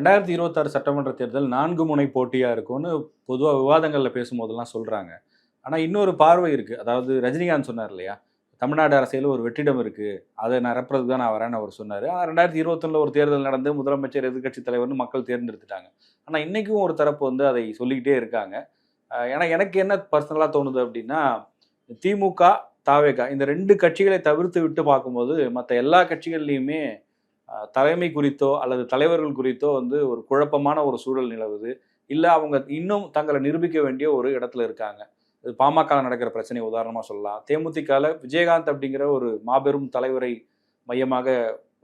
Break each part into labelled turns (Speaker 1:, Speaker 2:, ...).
Speaker 1: ரெண்டாயிரத்தி இருபத்தாறு சட்டமன்ற தேர்தல் நான்கு முனை போட்டியாக இருக்கும்னு பொதுவாக விவாதங்களில் பேசும்போதெல்லாம் சொல்கிறாங்க ஆனால் இன்னொரு பார்வை இருக்குது அதாவது ரஜினிகாந்த் சொன்னார் இல்லையா? தமிழ்நாடு அரசியலில் ஒரு வெற்றிடம் இருக்குது அதை நிரப்புறதுக்கு தான் நான் வரேன்னு அவர் சொன்னார். ஆனால் ரெண்டாயிரத்தி இருபத்தொன்னில் ஒரு தேர்தல் நடந்து முதலமைச்சர் எதிர்கட்சி தலைவர்னு மக்கள் தேர்ந்தெடுத்துட்டாங்க. ஆனால் இன்றைக்கும் ஒரு தரப்பு வந்து அதை சொல்லிக்கிட்டே இருக்காங்க. ஏன்னா எனக்கு என்ன பர்சனலாக தோணுது அப்படின்னா திமுக தாவேகா இந்த ரெண்டு கட்சிகளை தவிர்த்து விட்டு பார்க்கும்போது மற்ற எல்லா கட்சிகள்லையுமே தலைமை குறித்தோ அல்லது தலைவர்கள் குறித்தோ வந்து ஒரு குழப்பமான ஒரு சூழல் நிலவுது. இல்லை அவங்க இன்னும் தங்களை நிரூபிக்க வேண்டிய ஒரு இடத்துல இருக்காங்க. இது பாமக நடக்கிற பிரச்சனை உதாரணமாக சொல்லலாம். தேமுதிகால விஜயகாந்த் அப்படிங்கிற ஒரு மாபெரும் தலைவரை மையமாக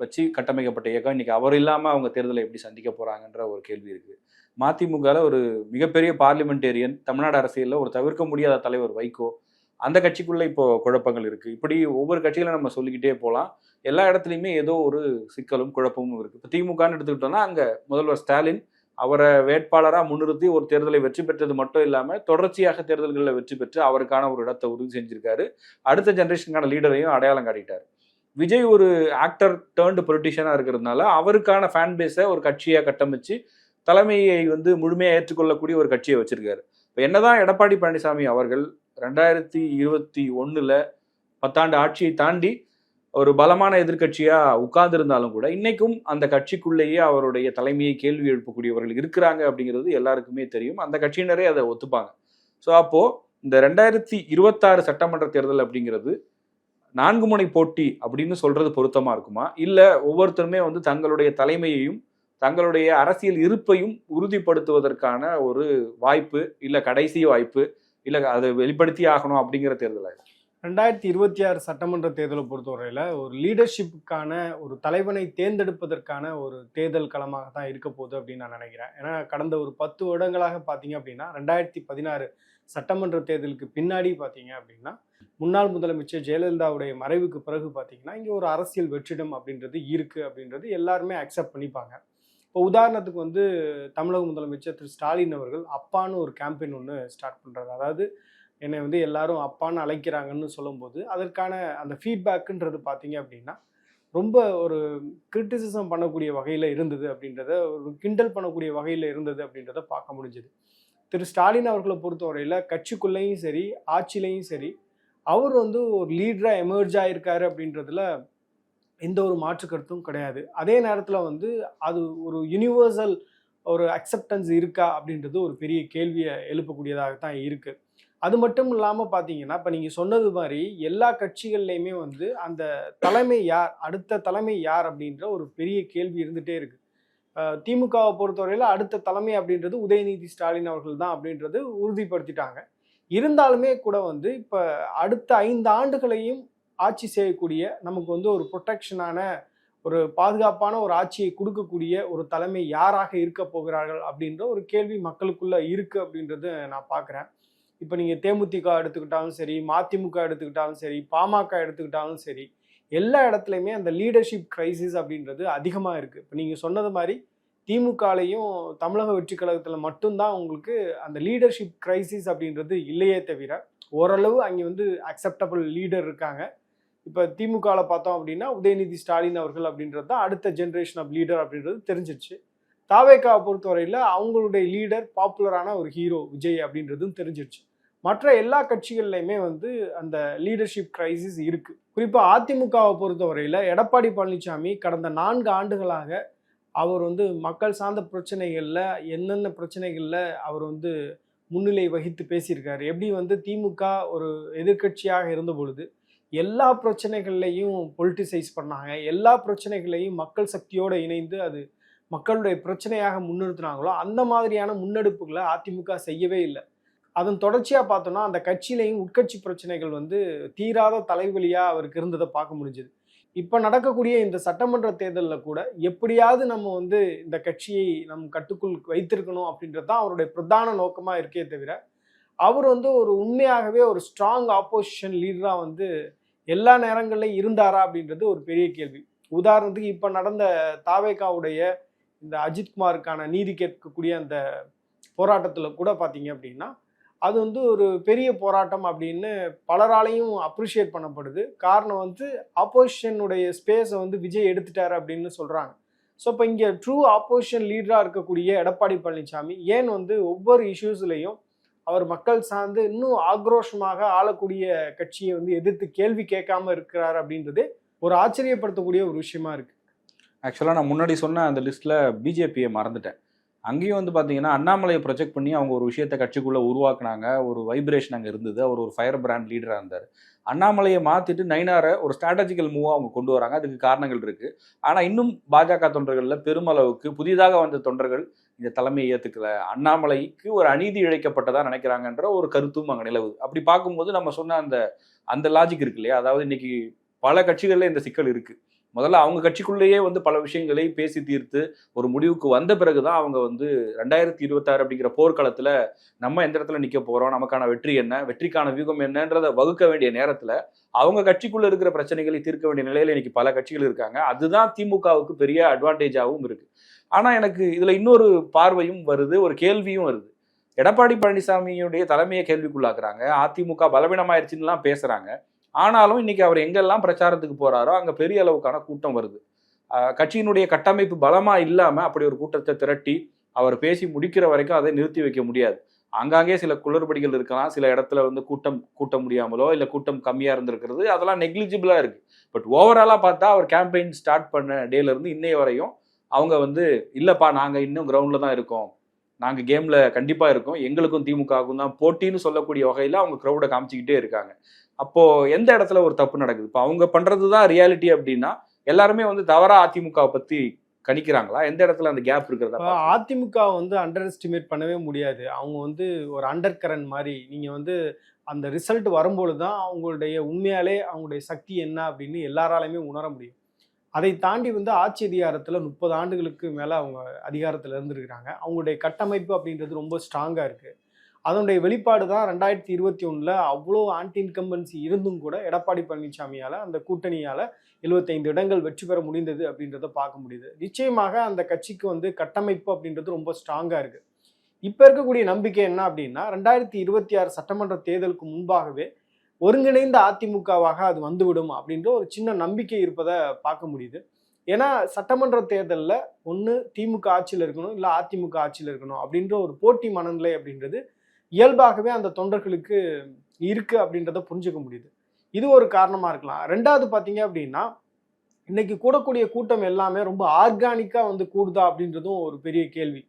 Speaker 1: வச்சு கட்டமைக்கப்பட்ட இயக்கம். இன்னைக்கு அவர் இல்லாமல் அவங்க தேர்தலை எப்படி சந்திக்க போகிறாங்கன்ற ஒரு கேள்வி இருக்குது மதிமுகவில் ஒரு மிகப்பெரிய பார்லிமெண்டேரியன் தமிழ்நாடு அரசியலில் ஒரு தவிர்க்க முடியாத தலைவர் வைகோ அந்த கட்சிக்குள்ளே இப்போ குழப்பங்கள் இருக்குது இப்படி ஒவ்வொரு கட்சிகளை நம்ம சொல்லிக்கிட்டே போகலாம் எல்லா இடத்துலையுமே ஏதோ ஒரு சிக்கலும் குழப்பமும் இருக்குது இப்போ திமுகன்னு எடுத்துக்கிட்டோம்னா அங்கே முதல்வர் ஸ்டாலின் அவரை வேட்பாளராக முன்னிறுத்தி ஒரு தேர்தலை வெற்றி பெற்றது மட்டும் இல்லாமல் தொடர்ச்சியாக தேர்தல்களில் வெற்றி பெற்று அவருக்கான ஒரு இடத்தை உறுதி செஞ்சிருக்காரு. அடுத்த ஜென்ரேஷனுக்கான லீடரையும் அடையாளம் காட்டிட்டார். விஜய் ஒரு ஆக்டர் டேர்ன்டு பொலிட்டிஷியனாக இருக்கிறதுனால அவருக்கான ஃபேன் பேஸை ஒரு கட்சியாக கட்டமைச்சு தலைமையை வந்து முழுமையாக ஏற்றுக்கொள்ளக்கூடிய ஒரு கட்சியை வச்சிருக்காரு. இப்போ என்னதான் எடப்பாடி பழனிசாமி அவர்கள் ரெண்டாயிரத்தி இருபத்தி ஒன்றில் பத்தாண்டு ஆட்சியை தாண்டி ஒரு பலமான எதிர்கட்சியாக உட்கார்ந்திருந்தாலும் கூட இன்னைக்கும் அந்த கட்சிக்குள்ளேயே அவருடைய தலைமையை கேள்வி எழுப்பக்கூடியவர்கள் இருக்கிறாங்க அப்படிங்கிறது எல்லாருக்குமே தெரியும். அந்த கட்சியினரே அதை ஒத்துப்பாங்க. ஸோ அப்போது இந்த ரெண்டாயிரத்தி இருபத்தாறு சட்டமன்ற தேர்தல் அப்படிங்கிறது நான்கு முனை போட்டி அப்படின்னு சொல்றது பொருத்தமாக இருக்குமா? இல்லை ஒவ்வொருத்தருமே வந்து தங்களுடைய தலைமையையும் தங்களுடைய அரசியல் இருப்பையும் உறுதிப்படுத்துவதற்கான ஒரு வாய்ப்பு இல்லை கடைசி வாய்ப்பு இல்லை அதை வெளிப்படுத்தி ஆகணும் அப்படிங்கிற தேர்தல்
Speaker 2: ரெண்டாயிரத்தி இருபத்தி ஆறு சட்டமன்ற தேர்தலை பொறுத்தவரையில் ஒரு லீடர்ஷிப்புக்கான ஒரு தலைவனை தேர்ந்தெடுப்பதற்கான ஒரு தேர்தல் களமாக தான் இருக்க போகுது அப்படின்னு நான் நினைக்கிறேன். ஏன்னா கடந்த ஒரு பத்து வருடங்களாக பார்த்தீங்க அப்படின்னா ரெண்டாயிரத்தி பதினாறு சட்டமன்ற தேர்தலுக்கு பின்னாடி பார்த்தீங்க அப்படின்னா முன்னாள் முதலமைச்சர் ஜெயலலிதாவுடைய மறைவுக்கு பிறகு பார்த்தீங்கன்னா இங்கே ஒரு அரசியல் வெற்றிடம் அப்படின்றது இருக்குது அப்படின்றது எல்லாருமே அக்செப்ட் பண்ணிப்பாங்க. இப்போ உதாரணத்துக்கு வந்து தமிழக முதலமைச்சர் திரு. ஸ்டாலின் அவர்கள் அப்பான்னு ஒரு கேம்பெயின் ஒன்று ஸ்டார்ட் பண்ணுறாரு அதாவது என்னை வந்து எல்லாரும் அப்பான்னு அழைக்கிறாங்கன்னு சொல்லும்போது அதற்கான அந்த ஃபீட்பேக்குன்றது பார்த்தீங்க அப்படின்னா ரொம்ப ஒரு கிரிட்டிசிசம் பண்ணக்கூடிய வகையில் இருந்தது அப்படின்றத ஒரு கிண்டல் பண்ணக்கூடிய வகையில் இருந்தது அப்படின்றத பார்க்க முடிஞ்சுது. திரு. ஸ்டாலின் அவர்களை பொறுத்தவரையில் கட்சிக்குள்ளேயும் சரி ஆட்சியிலையும் சரி அவர் வந்து ஒரு லீடராக எமர்ஜ் ஆகியிருக்காரு அப்படின்றதுல எந்த ஒரு மாற்று கருத்தும் கிடையாது. அதே நேரத்தில் வந்து அது ஒரு யுனிவர்சல் ஒரு அக்செப்டன்ஸ் இருக்கா அப்படின்றது ஒரு பெரிய கேள்வியை எழுப்பக்கூடியதாக தான் இருக்குது அது மட்டும் இல்லாமல் பார்த்தீங்கன்னா இப்போ நீங்கள் சொன்னது மாதிரி எல்லா கட்சிகள்லையுமே வந்து அந்த தலைமை யார் அடுத்த தலைமை யார் அப்படின்ற ஒரு பெரிய கேள்வி இருந்துகிட்டே இருக்குது திமுகவை பொறுத்தவரையில் அடுத்த தலைமை அப்படின்றது உதயநிதி ஸ்டாலின் அவர்கள் தான் அப்படின்றது உறுதிப்படுத்திட்டாங்க. இருந்தாலுமே கூட வந்து இப்போ அடுத்த ஐந்து ஆண்டுகளையும் ஆட்சி செய்யக்கூடிய நமக்கு வந்து ஒரு ப்ரொடெக்ஷனான ஒரு பாதுகாப்பான ஒரு ஆட்சியை கொடுக்கக்கூடிய ஒரு தலைமை யாராக இருக்க போகிறார்கள் அப்படின்ற ஒரு கேள்வி மக்களுக்குள்ள இருக்கு அப்படின்றது நான் பார்க்குறேன் இப்போ நீங்கள் தேமுதிக எடுத்துக்கிட்டாலும் சரி மதிமுக எடுத்துக்கிட்டாலும் சரி பாமக எடுத்துக்கிட்டாலும் சரி எல்லா இடத்துலையுமே அந்த லீடர்ஷிப் கிரைசிஸ் அப்படின்றது அதிகமாக இருக்குது இப்போ நீங்கள் சொன்னது மாதிரி திமுகலையும் தமிழக வெற்றி கழகத்தில் மட்டும்தான் உங்களுக்கு அந்த லீடர்ஷிப் கிரைசிஸ் அப்படின்றது இல்லையே தவிர ஓரளவு அங்கே வந்து அக்செப்டபிள் லீடர் இருக்காங்க. இப்போ திமுகவில் பார்த்தோம் அப்படின்னா உதயநிதி ஸ்டாலின் அவர்கள் அப்படின்றது தான் அடுத்த ஜென்ரேஷன் ஆஃப் லீடர் அப்படின்றது தெரிஞ்சிருச்சு. தாவேக்காவை பொறுத்தவரையில் அவங்களுடைய லீடர் பாப்புலரான ஒரு ஹீரோ விஜய் அப்படின்றதும் தெரிஞ்சிருச்சு. மற்ற எல்லா கட்சிகள்லையுமே வந்து அந்த லீடர்ஷிப் கிரைசிஸ் இருக்குது குறிப்பாக அதிமுகவை பொறுத்தவரையில் எடப்பாடி பழனிசாமி கடந்த நான்கு ஆண்டுகளாக அவர் வந்து மக்கள் சார்ந்த பிரச்சனைகளில் என்னென்ன பிரச்சனைகளில் அவர் வந்து முன்னிலை வகித்து பேசியிருக்காரு. எப்படி வந்து திமுக ஒரு எதிர்க்கட்சியாக இருந்த பொழுது எல்லா பிரச்சனைகள்லையும் பொலிட்டிசைஸ் பண்ணாங்க. எல்லா பிரச்சனைகளையும் மக்கள் சக்தியோடு இணைந்து அது மக்களுடைய பிரச்சனையாக முன்னிறுத்தினாங்களோ அந்த மாதிரியான முன்னெடுப்புகளை அதிமுக செய்யவே இல்லை. அதன் தொடர்ச்சியாக பார்த்தோம்னா அந்த கட்சியிலையும் உட்கட்சி பிரச்சனைகள் வந்து தீராத தலைவலியாக அவருக்கு இருந்ததை பார்க்க முடிஞ்சுது. இப்போ நடக்கக்கூடிய இந்த சட்டமன்ற தேர்தலில் கூட எப்படியாவது நம்ம வந்து இந்த கட்சியை நம் கட்டுக்குள் வைத்திருக்கணும் அப்படின்றது தான் அவருடைய பிரதான நோக்கமாக இருக்கே தவிர அவர் வந்து ஒரு உண்மையாகவே ஒரு ஸ்ட்ராங் ஆப்போசிஷன் லீடராக வந்து எல்லா நேரங்களிலும் இருந்தாரா அப்படின்றது ஒரு பெரிய கேள்வி. உதாரணத்துக்கு இப்போ நடந்த தாவேகாவுடைய இந்த அஜித்குமாருக்கான நீதி கேட்கக்கூடிய அந்த போராட்டத்தில் கூட பார்த்தீங்க அப்படின்னா அது வந்து ஒரு பெரிய போராட்டம் அப்படின்னு பலராலையும் அப்ரிஷியேட் பண்ணப்படுது. காரணம் வந்து ஆப்போசிஷனுடைய ஸ்பேஸை வந்து விஜய் எடுத்துட்டாரு அப்படின்னு சொல்கிறாங்க ஸோ இப்போ இங்கே ட்ரூ ஆப்போசிஷன் லீடராக இருக்கக்கூடிய எடப்பாடி பழனிசாமி ஏன் வந்து ஒவ்வொரு இஷ்யூஸ்லையும் அவர் மக்கள் சார்ந்து இன்னும் ஆக்ரோஷமாக ஆளக்கூடிய கட்சியை வந்து எதிர்த்து கேள்வி கேட்காம இருக்கிறார் அப்படின்றது ஒரு ஆச்சரியப்படுத்தக்கூடிய ஒரு விஷயமா இருக்கு.
Speaker 1: ஆக்சுவலாக நான் முன்னாடி சொன்ன அந்த லிஸ்ட்டில் பிஜேபியை மறந்துட்டேன். அங்கேயும் வந்து பார்த்தீங்கன்னா அண்ணாமலையை ப்ரொஜெக்ட் பண்ணி அவங்க ஒரு விஷயத்தை கட்சிக்குள்ளே உருவாக்குனாங்க. ஒரு வைப்ரேஷன் அங்கே இருந்தது. அவர் ஒரு ஃபயர் பிராண்ட் லீடராக இருந்தார். அண்ணாமலையை மாற்றிட்டு நைனாரை ஒரு ஸ்ட்ராட்டஜிக்கல் மூவாக அவங்க கொண்டு வராங்க. அதுக்கு காரணங்கள் இருக்குது ஆனால் இன்னும் பாஜக தொண்டர்களில் பெருமளவுக்கு புதிதாக வந்த தொண்டர்கள் இந்த தலைமையை ஏற்றுக்கல அண்ணாமலைக்கு ஒரு அநீதி இழைக்கப்பட்டதா நினைக்கிறாங்கன்ற ஒரு கருத்தும் அங்கே நிலவுது. அப்படி பார்க்கும்போது நம்ம சொன்ன அந்த அந்த லாஜிக் இருக்கு இல்லையா? அதாவது இன்னைக்கு பல கட்சிகளில் இந்த சிக்கல் இருக்குது முதல்ல அவங்க கட்சிக்குள்ளேயே வந்து பல விஷயங்களை பேசி தீர்த்து ஒரு முடிவுக்கு வந்த பிறகுதான் அவங்க வந்து ரெண்டாயிரத்தி இருபத்தாறு அப்படிங்கிற போர்க்களத்துல நம்ம எந்த இடத்துல நிக்க போறோம் நமக்கான வெற்றி என்ன வெற்றிக்கான வியூகம் என்னன்றதை வகுக்க வேண்டிய நேரத்துல அவங்க கட்சிக்குள்ள இருக்கிற பிரச்சனைகளை தீர்க்க வேண்டிய நிலையில இன்னைக்கு பல கட்சிகள் இருக்காங்க. அதுதான் திமுகவுக்கு பெரிய அட்வான்டேஜாகவும் இருக்கு. ஆனா எனக்கு இதுல இன்னொரு பார்வையும் வருது ஒரு கேள்வியும் வருது. எடப்பாடி பழனிசாமியுடைய தலைமையை கேள்விக்குள்ளாக்குறாங்க. அதிமுக பலவீனமாயிருச்சுன்னுலாம் பேசுறாங்க. ஆனாலும் இன்னைக்கு அவர் எங்கெல்லாம் பிரச்சாரத்துக்கு போறாரோ அங்க பெரிய அளவுக்கான கூட்டம் வருது. கட்சியினுடைய கட்டமைப்பு பலமா இல்லாம அப்படி ஒரு கூட்டத்தை திரட்டி அவர் பேசி முடிக்கிற வரைக்கும் அதை நிறுத்தி வைக்க முடியாது. ஆங்காங்கே சில குளறுபடிகள் இருக்கலாம். சில இடத்துல வந்து கூட்டம் கூட்ட முடியாமலோ இல்லை கூட்டம் கம்மியாக இருந்திருக்கிறது. அதெல்லாம் நெக்லிஜிபிளாக இருக்குது பட் ஓவராலாக பார்த்தா அவர் கேம்பெயின் ஸ்டார்ட் பண்ண டேலேருந்து இன்னைய வரையும் அவங்க வந்து இல்லைப்பா நாங்கள் இன்னும் கிரவுண்டில் தான் இருக்கோம். நாங்க கேம்ல கண்டிப்பா இருக்கோம். எங்களுக்கும் திமுகவுக்கும் தான் போட்டின்னு சொல்லக்கூடிய வகையில அவங்க க்ரௌடை காமிச்சிக்கிட்டே இருக்காங்க. அப்போ எந்த இடத்துல ஒரு தப்பு நடக்குது? இப்போ அவங்க பண்றது தான் ரியாலிட்டி அப்படின்னா எல்லாருமே வந்து தவறா அதிமுகவை பத்தி கணிக்கிறாங்களா? எந்த இடத்துல அந்த கேப் இருக்கிறதா
Speaker 2: அதிமுக வந்து அண்டர் எஸ்டிமேட் பண்ணவே முடியாது. அவங்க வந்து ஒரு அண்டர் கரண்ட் மாதிரி நீங்கள் வந்து அந்த ரிசல்ட் வரும்பொழுது தான் அவங்களுடைய உண்மையாலே அவங்களுடைய சக்தி என்ன அப்படின்னு எல்லாராலையுமே உணர முடியும். அதை தாண்டி வந்து ஆட்சி அதிகாரத்தில் முப்பது ஆண்டுகளுக்கு மேலே அவங்க அதிகாரத்தில் இருந்திருக்கிறாங்க. அவங்களுடைய கட்டமைப்பு அப்படின்றது ரொம்ப ஸ்ட்ராங்காக இருக்குது அதனுடைய வெளிப்பாடு தான் ரெண்டாயிரத்தி இருபத்தி ஒன்றில் அவ்வளோ ஆன்டி இன்கம்பன்சி இருந்தும் கூட எடப்பாடி பழனிசாமியால் அந்த கூட்டணியால் எழுபத்தைந்து இடங்கள் வெற்றி பெற முடிந்தது அப்படின்றத பார்க்க முடியுது. நிச்சயமாக அந்த கட்சிக்கு வந்து கட்டமைப்பு அப்படின்றது ரொம்ப ஸ்ட்ராங்காக இருக்குது இப்போ இருக்கக்கூடிய நம்பிக்கை என்ன அப்படின்னா ரெண்டாயிரத்தி இருபத்தி ஆறு சட்டமன்ற தேர்தலுக்கு முன்பாகவே ஒருங்கிணைந்த அதிமுகவாக அது வந்துவிடும் அப்படின்ற ஒரு சின்ன நம்பிக்கை இருப்பதை பார்க்க முடியுது. ஏன்னா சட்டமன்ற தேர்தலில் ஒன்று திமுக ஆட்சியில் இருக்கணும் இல்லை அதிமுக ஆட்சியில் இருக்கணும் அப்படின்ற ஒரு போட்டி மனநிலை அப்படின்றது இயல்பாகவே அந்த தொண்டர்களுக்கு இருக்குது அப்படின்றத புரிஞ்சுக்க முடியுது. இது ஒரு காரணமாக இருக்கலாம். ரெண்டாவது பார்த்தீங்க அப்படின்னா இன்னைக்கு கூடக்கூடிய கூட்டம் எல்லாமே ரொம்ப ஆர்கானிக்காக வந்து கூடுதா அப்படின்றதும் ஒரு பெரிய கேள்வி.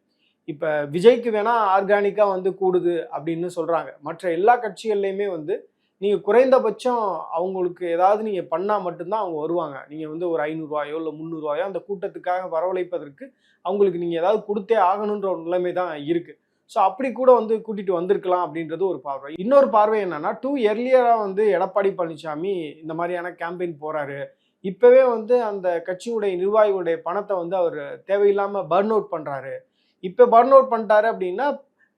Speaker 2: இப்போ விஜய்க்கு வேணால் ஆர்கானிக்காக வந்து கூடுது அப்படின்னு சொல்கிறாங்க மற்ற எல்லா கட்சிகள்லையுமே வந்து நீங்கள் குறைந்தபட்சம் அவங்களுக்கு ஏதாவது நீங்கள் பண்ணால் மட்டும்தான் அவங்க வருவாங்க. நீங்கள் வந்து ஒரு ஐநூறுரூவாயோ இல்லை முந்நூறுவாயோ அந்த கூட்டத்துக்காக வரவழைப்பதற்கு அவங்களுக்கு நீங்கள் ஏதாவது கொடுத்தே ஆகணுன்ற ஒரு நிலைமை தான் இருக்குது ஸோ அப்படி கூட வந்து கூட்டிகிட்டு வந்திருக்கலாம் அப்படின்றது ஒரு பார்வை. இன்னொரு பார்வை என்னென்னா டூ இயர்லியராக வந்து எடப்பாடி பழனிசாமி இந்த மாதிரியான கேம்பெயின் போகிறாரு இப்போவே வந்து அந்த கட்சியுடைய நிர்வாகிகளுடைய பணத்தை வந்து அவர் தேவையில்லாமல் பர்ன் அவுட் பண்ணுறாரு இப்போ பர்ன் அவுட் பண்ணிட்டாரு அப்படின்னா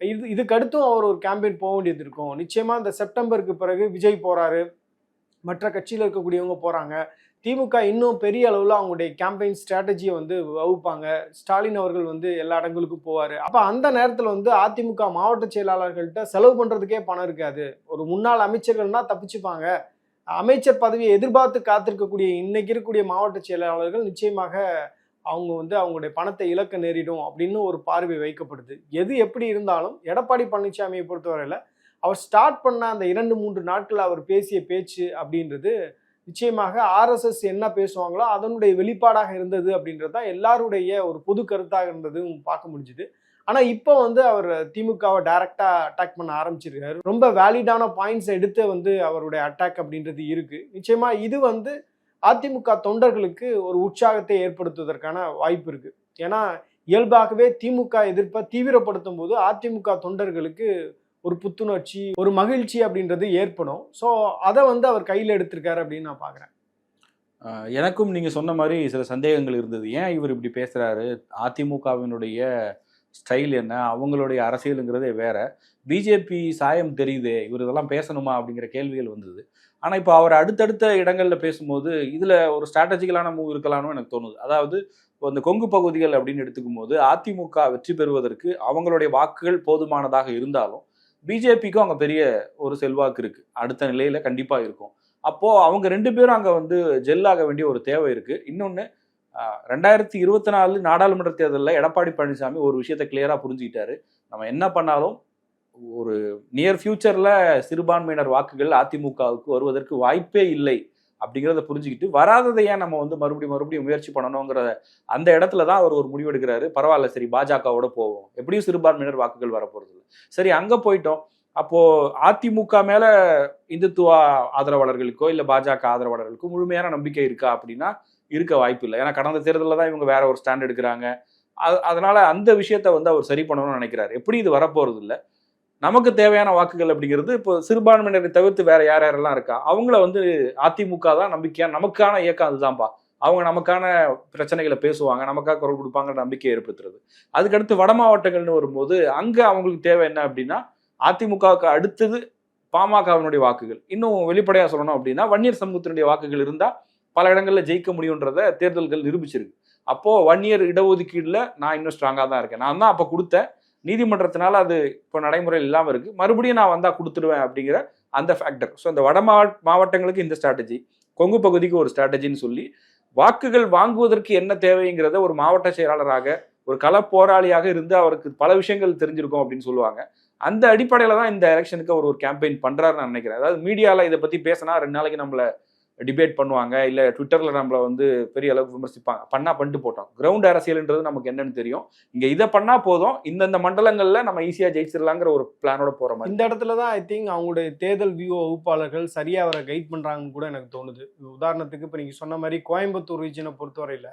Speaker 2: இது இதுக்கு அடுத்தும் அவர் ஒரு கேம்பெயின் போக வேண்டியது இருக்கும். நிச்சயமா இந்த செப்டம்பருக்கு பிறகு விஜய் போறாரு. மற்ற கட்சியில் இருக்கக்கூடியவங்க போறாங்க. திமுக இன்னும் பெரிய அளவில் அவங்களுடைய கேம்பெயின் ஸ்ட்ராட்டஜியை வந்து வகுப்பாங்க. ஸ்டாலின் அவர்கள் வந்து எல்லா இடங்களுக்கும் போவார். அப்போ அந்த நேரத்தில் வந்து அதிமுக மாவட்ட செயலாளர்கள்ட்ட செலவு பண்ணுறதுக்கே பணம் இருக்காது. ஒரு முன்னாள் அமைச்சர்கள்னா தப்பிச்சுப்பாங்க. அமைச்சர் பதவியை எதிர்பார்த்து காத்திருக்கக்கூடிய இன்னைக்கு இருக்கக்கூடிய மாவட்ட செயலாளர்கள் நிச்சயமாக அவங்க வந்து அவங்களுடைய பணத்தை இழக்க நேரிடும் அப்படின்னு ஒரு பார்வை வைக்கப்படுது. எது எப்படி இருந்தாலும் எடப்பாடி பழனிசாமியை பொறுத்தவரையில் அவர் ஸ்டார்ட் பண்ண அந்த இரண்டு மூன்று நாட்கள் அவர் பேசிய பேச்சு அப்படின்றது நிச்சயமாக ஆர்எஸ்எஸ் என்ன பேசுவாங்களோ அதனுடைய வெளிப்பாடாக இருந்தது அப்படின்றது தான் எல்லாருடைய ஒரு பொது கருத்தாக இருந்ததும் பார்க்க முடிஞ்சுது. ஆனால் இப்போ வந்து அவர் திமுகவை டைரக்டாக அட்டாக் பண்ண ஆரம்பிச்சிருக்காரு. ரொம்ப வேலிடான பாயிண்ட்ஸ் எடுத்து வந்து அவருடைய அட்டாக் அப்படின்றது இருக்குது நிச்சயமாக இது வந்து அதிமுக தொண்டர்களுக்கு ஒரு உற்சாகத்தை ஏற்படுத்துவதற்கான வாய்ப்பு இருக்கு. ஏன்னா இயல்பாகவே திமுக எதிர்ப்பை தீவிரப்படுத்தும் போது அதிமுக தொண்டர்களுக்கு ஒரு புத்துணர்ச்சி ஒரு மகிழ்ச்சி அப்படின்றது ஏற்படும். ஸோ அதை வந்து அவர் கையில் எடுத்திருக்காரு அப்படின்னு நான் பார்க்குறேன்
Speaker 1: எனக்கும் நீங்கள் சொன்ன மாதிரி சில சந்தேகங்கள் இருந்தது. ஏன் இவர் இப்படி பேசுகிறாரு அதிமுகவினுடைய ஸ்டைல் என்ன? அவங்களுடைய அரசியலுங்கிறதே வேற. பிஜேபி சாயம் தெரியுதே? இவர் இதெல்லாம் பேசணுமா அப்படிங்கிற கேள்விகள் வந்தது. ஆனால் இப்போ அவர் அடுத்தடுத்த இடங்களில் பேசும்போது இதில் ஒரு ஸ்ட்ராட்டஜிக்கலான மூவ் இருக்கலாம்னு எனக்கு தோணுது. அதாவது இப்போ இந்த கொங்கு பகுதிகள் அப்படின்னு எடுத்துக்கும் போது அதிமுக வெற்றி பெறுவதற்கு அவங்களுடைய வாக்குகள் போதுமானதாக இருந்தாலும் பிஜேபிக்கும் அங்கே பெரிய ஒரு செல்வாக்கு இருக்குது அடுத்த நிலையில் கண்டிப்பாக இருக்கும். அப்போது அவங்க ரெண்டு பேரும் அங்கே வந்து ஜெல்லாக வேண்டிய ஒரு தேவை இருக்குது இன்னொன்று ரெண்டாயிரத்தி இருபத்தி நாலு நாடாளுமன்ற தேர்தலில் எடப்பாடி பழனிசாமி ஒரு விஷயத்தை கிளியராக புரிஞ்சுக்கிட்டாரு. நம்ம என்ன பண்ணாலும் ஒரு நியர் ஃபியூச்சரில் சிறுபான்மையினர் வாக்குகள் அதிமுகவுக்கு வருவதற்கு வாய்ப்பே இல்லை அப்படிங்கிறத புரிஞ்சுக்கிட்டு வராததை ஏன் நம்ம வந்து மறுபடியும் மறுபடியும் முயற்சி பண்ணணுங்கிற அந்த இடத்துல தான் அவர் ஒரு முடிவு எடுக்கிறாரு பரவாயில்ல சரி பாஜகவோட போவோம். எப்படியும் சிறுபான்மையினர் வாக்குகள் வரப்போகிறது இல்லை. சரி அங்கே போயிட்டோம். அப்போ அதிமுக மேல இந்துத்துவ ஆதரவாளர்களுக்கோ இல்லை பாஜக ஆதரவாளர்களுக்கோ முழுமையான நம்பிக்கை இருக்கா அப்படின்னா இருக்க வாய்ப்பு இல்லை. ஏன்னா கடந்த தேர்தலில் தான் இவங்க வேற ஒரு ஸ்டாண்ட் எடுக்கிறாங்க. அது- அதனால அந்த விஷயத்த வந்து அவர் சரி பண்ணணும்னு நினைக்கிறாரு. எப்படி இது வரப்போறது இல்லை? நமக்கு தேவையான வாக்குகள் அப்படிங்கிறது இப்போ சிறுபான்மையினரை தவிர்த்து வேற யார் யாரெல்லாம் இருக்கா? அவங்கள வந்து அதிமுக தான் நம்பிக்கையா நமக்கான இயக்கம் அதுதான்ப்பா அவங்க நமக்கான பிரச்சனைகளை பேசுவாங்க நமக்காக குரல் கொடுப்பாங்கிற நம்பிக்கையை ஏற்படுத்துறது. அதுக்கடுத்து வட மாவட்டங்கள்னு வரும்போது அங்கே அவங்களுக்கு தேவை என்ன அப்படின்னா அதிமுகவுக்கு அடுத்தது பாமகவினுடைய வாக்குகள். இன்னும் வெளிப்படையாக சொல்லணும் அப்படின்னா வன்னியர் சமூகத்தினுடைய வாக்குகள் இருந்தால் பல இடங்களில் ஜெயிக்க முடியுன்றத தேர்தல்கள் நிரூபிச்சிருக்கு. அப்போது வன்னியர் இடஒதுக்கீடில் நான் இன்னும் ஸ்ட்ராங்காக தான் இருக்கேன். நான் தான் அப்போ கொடுத்தேன் நீதிமன்றத்தினால அது இப்போ நடைமுறையில் இல்லாமல் இருக்குது மறுபடியும் நான் வந்தால் கொடுத்துடுவேன் அப்படிங்கிற அந்த ஃபேக்டர் ஸோ இந்த வட மாவட்ட மாவட்டங்களுக்கு இந்த ஸ்ட்ராட்டஜி கொங்கு பகுதிக்கு ஒரு ஸ்ட்ராட்டஜின்னு சொல்லி வாக்குகள் வாங்குவதற்கு என்ன தேவைங்கிறத ஒரு மாவட்ட செயலாளராக ஒரு கள போராளியாக இருந்து அவருக்கு பல விஷயங்கள் தெரிஞ்சிருக்கும் அப்படின்னு சொல்லுவாங்க. அந்த அடிப்படையில் தான் இந்த எலெக்ஷனுக்கு அவர் ஒரு கேம்பெயின் பண்ணுறாருன்னு நான் நினைக்கிறேன். அதாவது மீடியாவில் இதை பற்றி பேசினா ரெண்டு நாளைக்கு நம்மளை டிபேட் பண்ணுவாங்க இல்லை ட்விட்டரில் நம்மளை வந்து பெரிய அளவுக்கு விமர்சிப்பாங்க. பண்ணால் பண்ணிட்டு போட்டோம். கிரவுண்ட் அரசியல்ன்றது நமக்கு என்னன்னு தெரியும். இங்கே இதை பண்ணால் போதும். இந்தந்த மண்டலங்களில் நம்ம ஈஸியாக ஜெயிச்சிடலாங்கிற ஒரு பிளானோட போகிற மாதிரி.
Speaker 2: இந்த இடத்துல தான் ஐ திங்க் அவங்களுடைய தேர்தல் வியூ வகுப்பாளர்கள் சரியாக அவரை கைட் பண்ணுறாங்கன்னு கூட எனக்கு தோணுது. உதாரணத்துக்கு இப்போ நீங்கள் சொன்ன மாதிரி கோயம்புத்தூர் ரீஜனை பொறுத்தவரையில்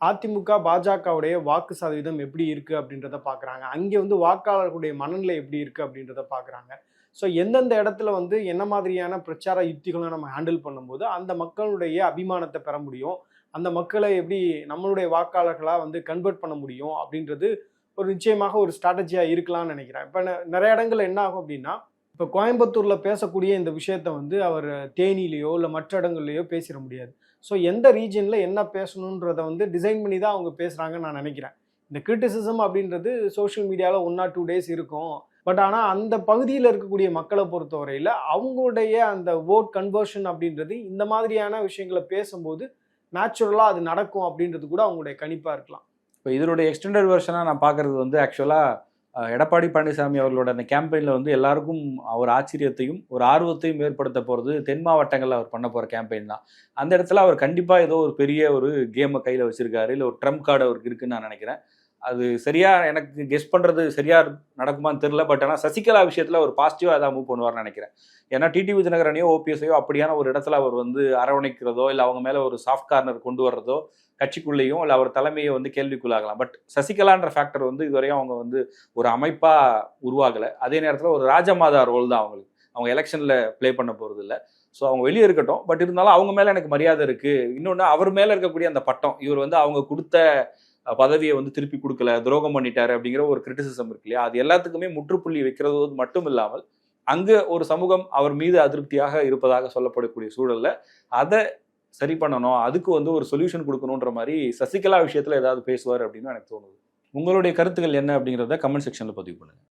Speaker 2: அதிமுக பாஜகவுடைய வாக்கு சதவீதம் எப்படி இருக்குது அப்படின்றத பார்க்குறாங்க அங்கே வந்து வாக்காளர்களுடைய மனநிலை எப்படி இருக்குது அப்படின்றத பார்க்குறாங்க ஸோ எந்தெந்த இடத்துல வந்து என்ன மாதிரியான பிரச்சார யுக்திகளை நம்ம ஹேண்டில் பண்ணும்போது அந்த மக்களுடைய அபிமானத்தை பெற முடியும்? அந்த மக்களை எப்படி நம்மளுடைய வாக்காளர்களாக வந்து கன்வெர்ட் பண்ண முடியும்? அப்படின்றது ஒரு நிச்சயமாக ஒரு ஸ்ட்ராட்டஜியாக இருக்கலாம்னு நினைக்கிறேன். இப்போ நிறைய இடங்கள் என்ன ஆகும் அப்படின்னா இப்போ கோயம்புத்தூரில் பேசக்கூடிய இந்த விஷயத்த வந்து அவர் தேனிலேயோ இல்லை மற்ற இடங்கள்லையோ பேசிட முடியாது. ஸோ எந்த ரீஜனில் என்ன பேசணுன்றதை வந்து டிசைன் பண்ணி தான் அவங்க பேசுகிறாங்கன்னு நான் நினைக்கிறேன். இந்த கிரிட்டிசிசம் அப்படின்றது சோஷியல் மீடியாவில் ஒன் ஆர் டூ டேஸ் இருக்கும். பட் ஆனால் அந்த பகுதியில் இருக்கக்கூடிய மக்களை பொறுத்தவரையில் அவங்களுடைய அந்த ஓட் கன்வர்ஷன் அப்படின்றது இந்த மாதிரியான விஷயங்களை பேசும்போது நேச்சுரலாக அது நடக்கும் அப்படின்றது கூட அவங்களுடைய கணிப்பாக இருக்கலாம்.
Speaker 1: இப்போ இதனுடைய எக்ஸ்டெண்டட் வெர்ஷனாக நான் பார்க்குறது வந்து ஆக்சுவலாக எடப்பாடி பழனிசாமி அவர்களோட அந்த கேம்பெயினில் வந்து எல்லாருக்கும் அவர் ஆச்சரியத்தையும் ஒரு ஆர்வத்தையும் ஏற்படுத்த போகிறது தென் மாவட்டங்களில் அவர் பண்ண போகிற கேம்பெயின் தான். அந்த இடத்துல அவர் கண்டிப்பாக ஏதோ ஒரு பெரிய ஒரு கேமை கையில் வச்சுருக்காரு இல்லை ஒரு ட்ரம்ப் கார்டு அவருக்கு இருக்குன்னு நான் நினைக்கிறேன். அது சரியா எனக்கு கெஸ் பண்ணுறது சரியா நடக்குமான்னு தெரியல பட் ஆனால் சசிகலா விஷயத்தில் ஒரு பாசிட்டிவாக தான் மூவ் பண்ணுவார்னு நினைக்கிறேன். ஏன்னா டிடி விஜயநகரனையோ ஓபிஎஸ்ஐயோ அப்படியான ஒரு இடத்துல அவர் வந்து அரவணைக்கிறதோ இல்லை அவங்க மேலே ஒரு சாஃப்ட் கார்னர் கொண்டு வர்றதோ கட்சிக்குள்ளேயும் இல்லை அவர் தலைமையை வந்து கேள்விக்குள்ளாகலாம். பட் சசிகலான்ற ஃபேக்டர் வந்து இதுவரையும் அவங்க வந்து ஒரு அமைப்பா உருவாகலை. அதே நேரத்தில் ஒரு ராஜமாதா ரோல் தான் அவங்களுக்கு. அவங்க எலெக்ஷன்ல ப்ளே பண்ண போறது இல்லை ஸோ அவங்க வெளியே இருக்கட்டும். பட் இருந்தாலும் அவங்க மேல எனக்கு மரியாதை இருக்கு. இன்னொன்று அவர் மேல இருக்கக்கூடிய அந்த பட்டம் இவர் வந்து அவங்க கொடுத்த பதவியை வந்து திருப்பி கொடுக்கல துரோகம் பண்ணிட்டாரு அப்படிங்கிற ஒரு கிரிட்டிசிசம் இருக்கு இல்லையா? அது எல்லாத்துக்குமே முற்றுப்புள்ளி வைக்கிறது மட்டும் இல்லாமல் அங்கே ஒரு சமூகம் அவர் மீது அதிருப்தியாக இருப்பதாக சொல்லப்படக்கூடிய சூழல்ல அதை சரி பண்ணணும் அதுக்கு வந்து ஒரு சொல்யூஷன் கொடுக்கணுன்ற மாதிரி சசிகலா விஷயத்தில் ஏதாவது பேசுவார் அப்படின்னு எனக்கு தோணுது. உங்களுடைய கருத்துக்கள் என்ன அப்படிங்கிறத கமெண்ட் செக்ஷனில் பதிவு பண்ணுங்கள்